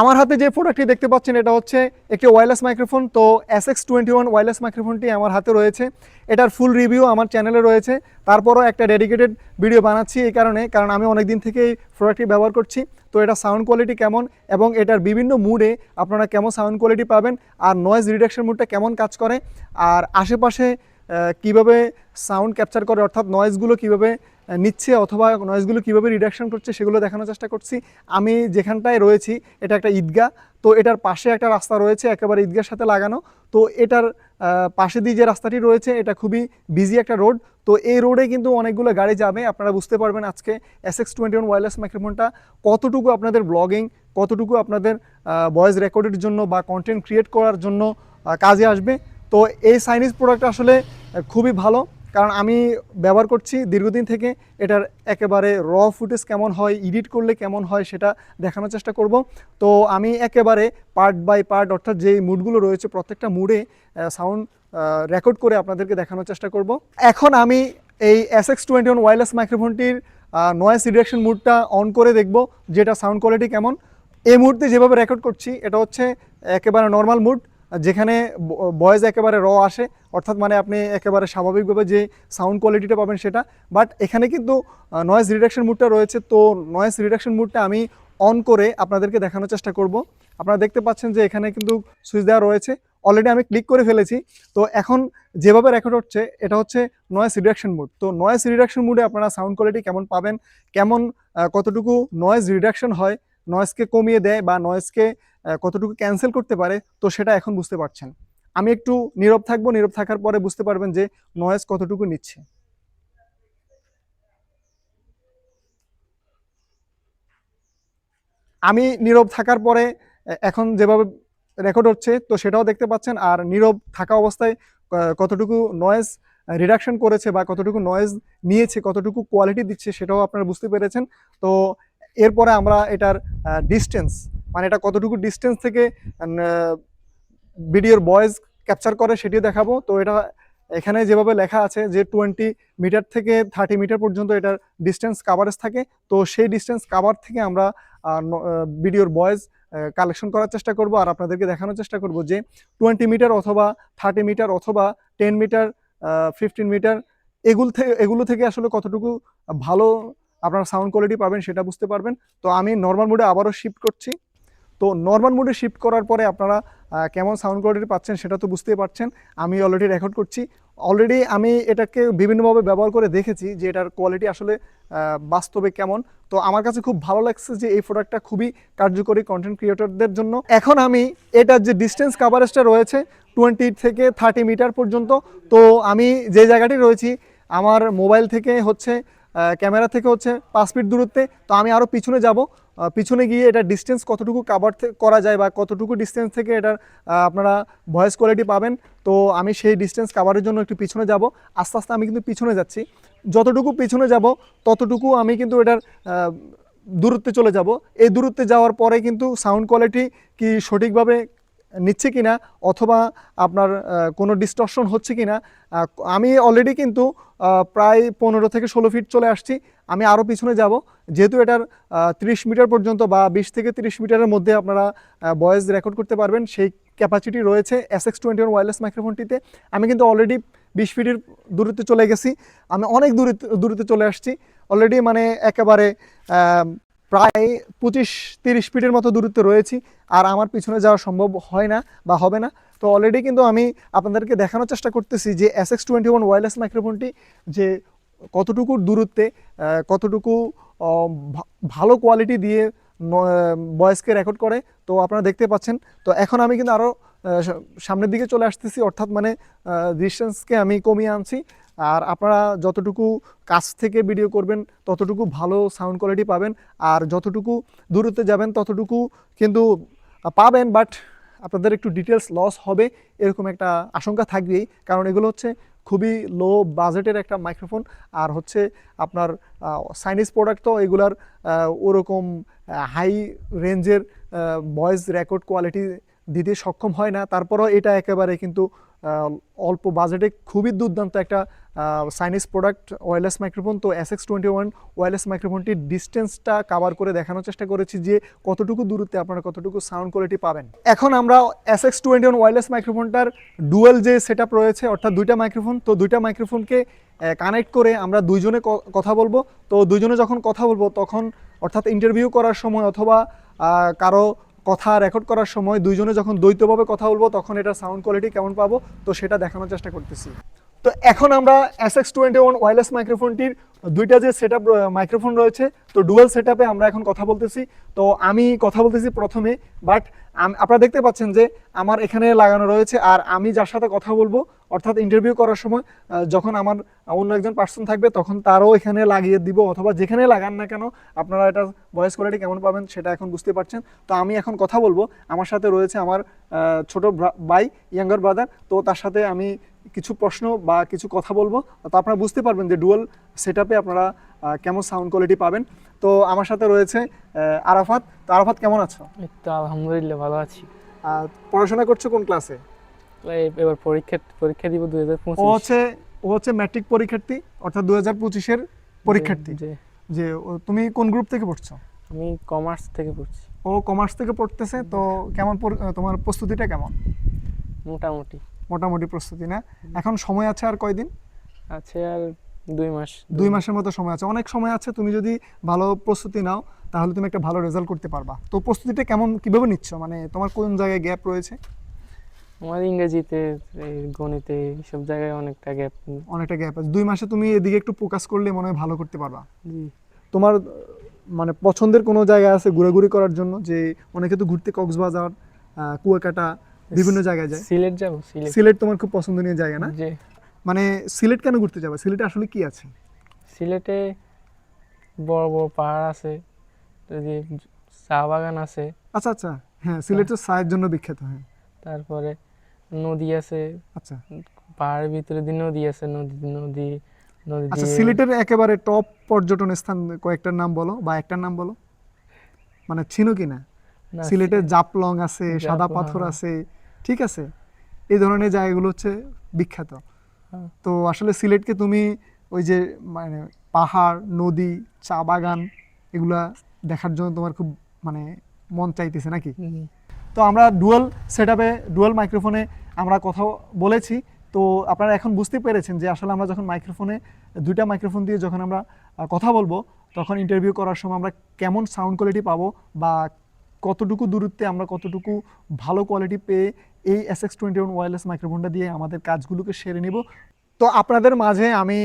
আমার হাতে যে প্রোডাক্টটি দেখতে পাচ্ছেন, এটা হচ্ছে একটি ওয়্যারলেস মাইক্রোফোন তো S X twenty one wireless মাইক্রোফোনটি আমার হাতে রয়েছে। এটার ফুল রিভিউ আমার চ্যানেলে রয়েছে। তারপরও একটা ডেডিকেটেড ভিডিও বানাচ্ছি এই কারণে, কারণ আমি অনেক দিন থেকে এই প্রোডাক্টটি ব্যবহার করছি। তো এটা সাউন্ড কোয়ালিটি কেমন এবং এটার বিভিন্ন মুডে আপনারা কেমন সাউন্ড কোয়ালিটি পাবেন, আর নয়েজ রিডাকশন মুডটা কেমন কাজ করে, আর আশেপাশে কীভাবে সাউন্ড ক্যাপচার করে, অর্থাৎ নয়েজগুলো কীভাবে নিচ্ছে অথবা নয়েজগুলো কীভাবে রিডাকশন করছে সেগুলো দেখানোর চেষ্টা করছি। আমি যেখানটায় রয়েছি, এটা একটা ঈদগাহ, তো এটার পাশে একটা রাস্তা রয়েছে, একেবারে ঈদগার সাথে লাগানো। তো এটার পাশে দিয়ে যে রাস্তাটি রয়েছে, এটা খুবই বিজি একটা রোড তো এই রোডে কিন্তু অনেকগুলো গাড়ি যাবে, আপনারা বুঝতে পারবেন আজকে S X twenty one wireless মাইক্রোফোনটা কতটুকু আপনাদের ব্লগিং কতটুকু আপনাদের ভয়েস রেকর্ডের জন্য বা কন্টেন্ট ক্রিয়েট করার জন্য কাজে আসবে। তো এই সাইনিজ প্রোডাক্ট আসলে খুবই ভালো। কারণ আমি ব্যবহার করছি দীর্ঘদিন থেকে এটার একেবারে র ফুটেজ কেমন হয় এডিট করলে কেমন হয় সেটা দেখানোর চেষ্টা করব। তো আমি একেবারে পার্ট বাই পার্ট অর্থাৎ যে মুডগুলো রয়েছে প্রত্যেকটা মুডে সাউন্ড রেকর্ড করে আপনাদেরকে দেখানোর চেষ্টা করব। এখন আমি এই S X twenty one wireless মাইক্রোফোনটির noise reduction মুডটা অন করে দেখব, যেটা সাউন্ড কোয়ালিটি কেমন। এই মুহূর্তে যেভাবে রেকর্ড করছি, এটা হচ্ছে একেবারে নর্মাল মুড যেখানে বয়েজ একেবারে র আসে, অর্থাৎ মানে আপনি একেবারে স্বাভাবিকভাবে যে সাউন্ড কোয়ালিটিটা পাবেন সেটা। বাট এখানে কিন্তু নয়েজ রিডাকশন মুডটা রয়েছে। তো নয়েজ রিডাকশন মুডটা আমি অন করে আপনাদেরকে দেখানোর চেষ্টা করব। আপনারা দেখতে পাচ্ছেন যে এখানে কিন্তু সুইচ দেওয়া রয়েছে। অলরেডি আমি ক্লিক করে ফেলেছি। তো এখন যেভাবে রেকর্ড হচ্ছে, এটা হচ্ছে নয়েজ রিডাকশন মুড তো নয়েজ রিডাকশন মুডে আপনারা সাউন্ড কোয়ালিটি কেমন পাবেন? কেমন কতটুকু নয়েজ রিডাকশন হয়? নয়েজকে কমিয়ে দেয় বা নয়েজকে কতটুকু ক্যান্সেল করতে পারে, তো সেটা এখন বুঝতে পারছেন। আমি একটু নীরব থাকব, নীরব থাকার পরে বুঝতে পারবেন যে নয়েজ কতটুকু নিচ্ছে। আমি নীরব থাকার পরে এখন যেভাবে রেকর্ড হচ্ছে, তো সেটাও দেখতে পাচ্ছেন। আর নীরব থাকা অবস্থায় কতটুকু নয়েজ রিডাকশন করেছে বা কতটুকু নয়েজ নিয়েছে, কতটুকু কোয়ালিটি দিচ্ছে, সেটাও আপনারা বুঝতে পেরেছেন। তো এরপরে আমরা এটার ডিস্টেন্স মানে এটা কতটুকু ডিস্টেন্স থেকে ভিডিওর ভয়েস ক্যাপচার করে সেটিও দেখাবো। তো এটা এখানে যেভাবে লেখা আছে যে টোয়েন্টি মিটার থেকে থার্টি মিটার পর্যন্ত এটার ডিস্টেন্স কাভারেজ থাকে। তো সেই ডিস্টেন্স কাভার থেকে আমরা ভিডিওর ভয়েস কালেকশন করার চেষ্টা করব। আর আপনাদেরকে দেখানোর চেষ্টা করব যে টোয়েন্টি মিটার অথবা থার্টি মিটার অথবা টেন মিটার ফিফটিন মিটার এগুলো থেকে এগুলো থেকে আসলে কতটুকু ভালো আপনার সাউন্ড কোয়ালিটি পাবেন, সেটা বুঝতে পারবেন। তো আমি নর্মাল মোডে আবারও শিফট করছি। তো নর্মাল মোডে শিফট করার পরে আপনারা কেমন সাউন্ড কোয়ালিটি পাচ্ছেন সেটা তো বুঝতেই পারছেন। আমি অলরেডি রেকর্ড করছি। অলরেডি আমি এটাকে বিভিন্নভাবে ব্যবহার করে দেখেছি যে এটার কোয়ালিটি আসলে বাস্তবে কেমন। তো আমার কাছে খুব ভালো লাগছে যে এই প্রোডাক্টটা খুবই কার্যকরী কন্টেন্ট ক্রিয়েটরদের জন্য। এখন আমি এটার যে ডিস্টেন্স কাভারেজটা রয়েছে টোয়েন্টি থেকে থার্টি মিটার পর্যন্ত, তো আমি যে জায়গাটি রয়েছি, আমার মোবাইল থেকে হচ্ছে ক্যামেরা থেকে হচ্ছে পাঁচ ফিট দূরত্বে। তো আমি আরও পিছনে যাব। পিছনে গিয়ে এটা ডিস্টেন্স কতটুকু কাভার করা যায় বা কতটুকু ডিস্টেন্স থেকে এটার আপনারা ভয়েস কোয়ালিটি পাবেন। তো আমি সেই ডিস্টেন্স কাভারের জন্য একটু পিছনে যাব। আস্তে আস্তে আমি কিন্তু পিছনে যাচ্ছি। যতটুকু পিছনে যাব, ততটুকু আমি কিন্তু এটার দূরত্বে চলে যাব। এই দূরত্বে যাওয়ার পরে কিন্তু সাউন্ড কোয়ালিটি কি সঠিকভাবে নিচ্ছে কিনা অথবা আপনার কোনো ডিস্টর্শন হচ্ছে কিনা আহ, আমি অলরেডি কিন্তু প্রায় পনেরো থেকে ষোলো ফিট চলে আসছি আমি আরও পিছনে যাব। যেহেতু এটার তিরিশ মিটার পর্যন্ত বা বিশ থেকে তিরিশ মিটারের মধ্যে আপনারা ভয়েস রেকর্ড করতে পারবেন সেই ক্যাপাসিটি রয়েছে এস এক্স টোয়েন্টি ওয়ারলেস মাইক্রোফোনটিতে আমি কিন্তু অলরেডি বিশ ফিটের দূরত্বে চলে গেছি আমি অনেক দূরত্বে দূরত্বে চলে আসছি। অলরেডি মানে একেবারে প্রায় পঁচিশ, তিরিশ ফিটের মতো দূরত্বে রয়েছি আর আমার পিছনে যাওয়া সম্ভব হয় না বা হবে না। তো অলরেডি কিন্তু আমি আপনাদেরকে দেখানোর চেষ্টা করতেছি যে S X twenty one wireless মাইক্রোফোনটি যে কতটুকু দূরত্বে কতটুকু ভালো কোয়ালিটি দিয়ে ভয়েসকে রেকর্ড করে, তো আপনারা দেখতে পাচ্ছেন। তো এখন আমি কিন্তু আরও সামনের দিকে চলে আসতেছি, অর্থাৎ মানে ডিস্টেন্সকে আমি কমিয়ে আনছি। আর আপনারা যতটুকু কাছ থেকে ভিডিও করবেন, ততটুকু ভালো সাউন্ড কোয়ালিটি পাবেন আর যতটুকু দূরত্বে যাবেন, ততটুকু কিন্তু পাবেন বাট আপনাদের একটু ডিটেলস লস হবে এরকম একটা আশঙ্কা থাকবেই। কারণ এগুলো হচ্ছে খুবই লো বাজেটের একটা মাইক্রোফোন আর হচ্ছে আপনার সাইনিজ প্রোডাক্ট তো এগুলার ওরকম হাই রেঞ্জের ভয়েস রেকর্ড কোয়ালিটি দিতে সক্ষম হয় না। তারপরও এটা একেবারে কিন্তু অল্প বাজেটে খুবই দুর্দান্ত একটা সাইনিস প্রোডাক্ট ওয়্যারলেস মাইক্রোফোন তো S X twenty one wireless মাইক্রোফোনটির ডিস্টেন্সটা কাভার করে দেখানোর চেষ্টা করেছি যে কতটুকু দূরত্বে আপনারা কতটুকু সাউন্ড কোয়ালিটি পাবেন। এখন আমরা S X twenty one wireless মাইক্রোফোনটার dual যে সেট রয়েছে, অর্থাৎ দুইটা মাইক্রোফোন তো দুইটা মাইক্রোফোনকে কানেক্ট করে আমরা দুইজনে কথা বলব। তো দুইজনে যখন কথা বলব, তখন অর্থাৎ ইন্টারভিউ করার সময় অথবা কারও কথা রেকর্ড করার সময় দুইজনে যখন দ্বৈতভাবে কথা বলব, তখন এটা সাউন্ড কোয়ালিটি কেমন পাবো? তো সেটা দেখানোর চেষ্টা করতেছি। তো এখন আমরা S X twenty one wireless মাইক্রোফোনটির দুইটা যে সেট মাইক্রোফোন রয়েছে, তো ডুয়েল সেট আমরা এখন কথা বলতেছি। তো আমি কথা বলতেছি প্রথমে বাট আপনারা দেখতে পাচ্ছেন যে আমার এখানে লাগানো রয়েছে, আর আমি যার সাথে কথা বলব অর্থাৎ ইন্টারভিউ করার সময় যখন আমার অন্য একজন পার্সন থাকবে তখন তারও এখানে লাগিয়ে দিব অথবা যেখানে লাগান না কেন আপনারা এটা ভয়েস কোয়ালিটি কেমন পাবেন সেটা এখন বুঝতে পারছেন। তো আমি এখন কথা বলব। আমার সাথে রয়েছে আমার ছোট ভাই ইয়াঙ্গার ব্রাদার তো তার সাথে আমি কিছু প্রশ্ন বা কিছু কথা বলব। তো আপনারা বুঝতে পারবেন যে ডুয়াল সেট আপনারা কেমন সাউন্ড কোয়ালিটি পাবেন। তো আমার সাথে রয়েছে আরাফাত। তো আরাফাত কেমন আছো? তো আলহামদুলিল্লাহ ভালো আছি। আহ, পড়াশোনা করছ কোন ক্লাসে এবার পরীক্ষা পরীক্ষা দিব দুই হাজার ও হচ্ছে ও হচ্ছে ম্যাট্রিক পরীক্ষার্থী অর্থাৎ দু হাজার পঁচিশের পরীক্ষার্থী। যে তুমি কোন গ্রুপ থেকে পড়ছো? আমি কমার্স থেকে পড়ছি। ও কমার্স থেকে পড়তেছে তো কেমন তোমার প্রস্তুতিটা কেমন? মোটামুটি। মোটামুটি প্রস্তুতি না? এখন সময় আছে আর কয়দিন? আছে আর দুই মাস। দুই মাসের মতো সময় আছে। অনেক সময় আছে তুমি যদি ভালো প্রস্তুতি নাও তাহলে তুমি একটা ভালো রেজাল্ট করতে পারবা। তো প্রস্তুতিটা কেমন কীভাবে নিচ্ছ? মানে তোমার কোন জায়গায় গ্যাপ রয়েছে? আমার ইংরেজিতে এই গণিতে এইসব জায়গায় অনেকটা গ্যাপ অনেকটা গ্যাপ আছে। দুই মাসে তুমি এদিকে একটু ফোকাস করলে মনে হয় ভালো করতে পারবা। জি। তোমার মানে পছন্দের কোনো জায়গা আছে ঘোরাঘুরি করার জন্য? যে অনেকে তো ঘুরতে কক্সবাজার কুয়াকাটা বিভিন্ন জায়গায় যায়। সিলেট যাব সিলেট। সিলেট তোমার খুব পছন্দনীয় জায়গা না? যে মানে সিলেট কেন ঘুরতে যাবে? সিলেটে আসলে কি আছে? সিলেটে বড় বড় পাহাড় আছে যে চা বাগান আছে। আচ্ছা আচ্ছা। হ্যাঁ সিলেট তো চায়ের জন্য বিখ্যাত হ্যাঁ। তারপরে নদী আছে। আচ্ছা। পাহাড়ের ভিতরে দিয়ে নদী আছে নদী নদী নদী আচ্ছা সিলেটের একেবারে টপ পর্যটন স্থান কয়েকটার নাম বলো বা একটার নাম বলো? মানে চিনো কি না? না, সিলেটে জাপলং আছে সাদা পাথর হ্যাঁ। আছে ঠিক আছে? এই ধরনের জায়গাগুলো হচ্ছে বিখ্যাত। হ্যাঁ। তো আসলে সিলেটকে তুমি ওই যে মানে পাহাড় নদী চা বাগান এগুলা দেখার জন্য তোমার খুব মানে মন চাইতেছে নাকি? তো আমরা ডুয়াল সেট আপে ডুয়াল মাইক্রোফোনে আমরা কথা বলেছি। তো আপনারা এখন বুঝতে পেরেছেন যে আসলে আমরা যখন মাইক্রোফোনে, দুইটা মাইক্রোফোন দিয়ে যখন আমরা কথা বলব, তখন ইন্টারভিউ করার সময় আমরা কেমন সাউন্ড কোয়ালিটি পাবো বা কতটুকু দূরত্বে আমরা কতটুকু ভালো কোয়ালিটি পেয়ে এই S X twenty one wireless মাইক্রোফোনটা দিয়ে আমাদের কাজগুলোকে সেরে নেব। তো আপনাদের মাঝে আমি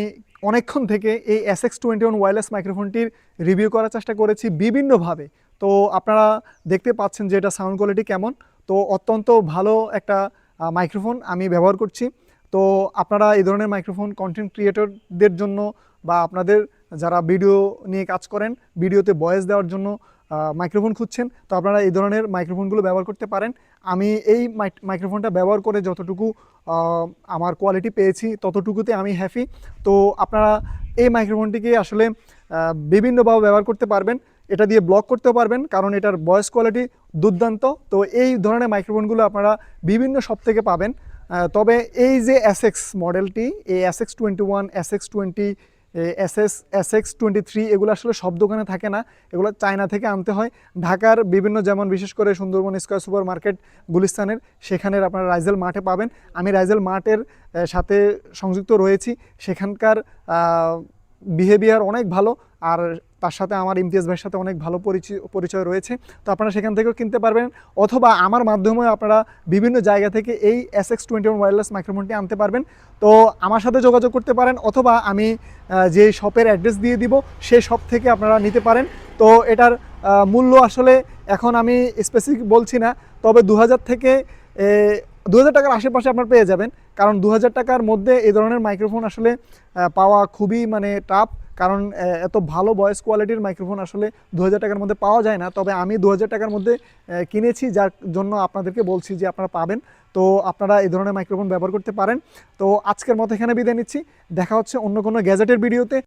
অনেকক্ষণ থেকে এই S X twenty one wireless মাইক্রোফোনটির review করার চেষ্টা করেছি বিভিন্নভাবে। তো আপনারা দেখতে পাচ্ছেন যে এটা সাউন্ড কোয়ালিটি কেমন। তো অত্যন্ত ভালো একটা মাইক্রোফোন আমি ব্যবহার করছি। তো আপনারা এই ধরনের মাইক্রোফোন কন্টেন্ট ক্রিয়েটরদের জন্য বা আপনাদের যারা ভিডিও নিয়ে কাজ করেন ভিডিওতে ভয়েস দেওয়ার জন্য মাইক্রোফোন খুঁজছেন, তো আপনারা এই ধরনের মাইক্রোফোনগুলো ব্যবহার করতে পারেন। আমি এই মাইক্রোফোনটা ব্যবহার করে যতটুকু আমার কোয়ালিটি পেয়েছি, ততটুকুতে আমি হ্যাপি তো আপনারা এই মাইক্রোফোনটিকে আসলে বিভিন্নভাবে ব্যবহার করতে পারবেন। এটা দিয়ে ব্লক করতেও পারবেন, কারণ এটার ভয়েস কোয়ালিটি দুর্দান্ত। তো এই ধরনের মাইক্রোফোনগুলো আপনারা বিভিন্ন শপ থেকে পাবেন। তবে এই যে এস এক্স মডেলটি এই S X twenty one S X twenty S S S X twenty three এগুলো আসলে সব দোকানে থাকে না। এগুলো চায়না থেকে আনতে হয়। ঢাকার বিভিন্ন যেমন বিশেষ করে সুন্দরবন স্কোয়ার সুপার মার্কেট গুলিস্তানের, সেখানের আপনারা রাইজেল মাঠে পাবেন। আমি রাইজেল মাঠের সাথে সংযুক্ত রয়েছি। সেখানকার বিহেভিয়ার অনেক ভালো। আর তার সাথে আমার ইমতিয়াজ ভাইয়ের সাথে অনেক ভালো পরিচয় পরিচয় রয়েছে। তো আপনারা সেখান থেকেও কিনতে পারবেন অথবা আমার মাধ্যমেও আপনারা বিভিন্ন জায়গা থেকে এই S X twenty one wireless মাইক্রোফোনটি আনতে পারবেন। তো আমার সাথে যোগাযোগ করতে পারেন অথবা আমি যে শপের অ্যাড্রেস দিয়ে দিব সেই শপ থেকে আপনারা নিতে পারেন। তো এটার মূল্য আসলে এখন আমি স্পেসিফিক বলছি না, তবে দু হাজার থেকে দু হাজার টাকার আশেপাশে আপনার পেয়ে যাবেন। কারণ দু হাজার টাকার মধ্যে এই ধরনের মাইক্রোফোন আসলে পাওয়া খুবই মানে টাফ কারণ এত ভালো ভয়েস কোয়ালিটির মাইক্রোফোন আসলে দু হাজার টাকার মধ্যে পাওয়া যায় না। তবে আমি দু হাজার টাকার মধ্যে কিনেছি, যার জন্য আপনাদেরকে বলছি যে আপনারা পাবেন। তো আপনারা এই ধরনের মাইক্রোফোন ব্যবহার করতে পারেন। তো আজকের মতো এখানে বিদায় নিচ্ছি। দেখা হচ্ছে অন্য কোনো গ্যাজেটের ভিডিওতে